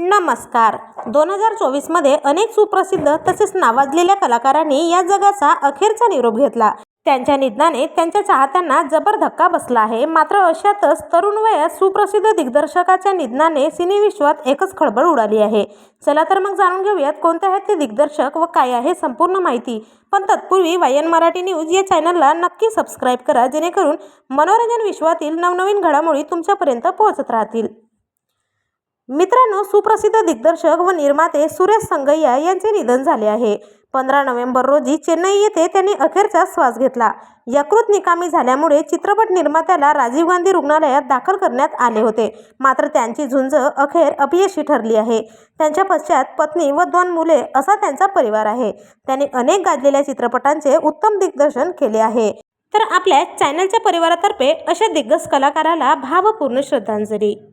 नमस्कार. दोन हजार चोवीसमध्ये अनेक सुप्रसिद्ध तसेच नावाजलेल्या कलाकारांनी या जगाचा अखेरचा निरोप घेतला. त्यांच्या निधनाने त्यांच्या चाहत्यांना जबर धक्का बसला आहे. मात्र अशातच तरुण वयात सुप्रसिद्ध दिग्दर्शकाच्या निधनाने सिनेविश्वात एकच खळबळ उडाली आहे. चला तर मग जाणून घेऊयात कोणते आहेत ते दिग्दर्शक व काय आहे संपूर्ण माहिती. पण तत्पूर्वी वायन मराठी न्यूज या चॅनलला नक्की सबस्क्राईब करा जेणेकरून मनोरंजन विश्वातील नवनवीन घडामोडी तुमच्यापर्यंत पोहोचत राहतील. मित्रांनो सुप्रसिद्ध दिग्दर्शक व निर्माते सुरेश संगय्या यांचे निधन झाले आहे. पंधरा नोव्हेंबर रोजी चेन्नई येथे त्यांनी अखेरचा श्वास घेतला. यकृत निकामी झाल्यामुळे चित्रपट निर्मात्याला राजीव गांधी रुग्णालयात दाखल करण्यात आले होते. मात्र त्यांची झुंज अखेर अपयशी ठरली आहे. त्यांच्या पश्चात पत्नी व दोन मुले असा त्यांचा परिवार आहे. त्यांनी अनेक गाजलेल्या चित्रपटांचे उत्तम दिग्दर्शन केले आहे. तर आपल्या चॅनलच्या परिवारातर्फे अशा दिग्गज कलाकाराला भावपूर्ण श्रद्धांजली.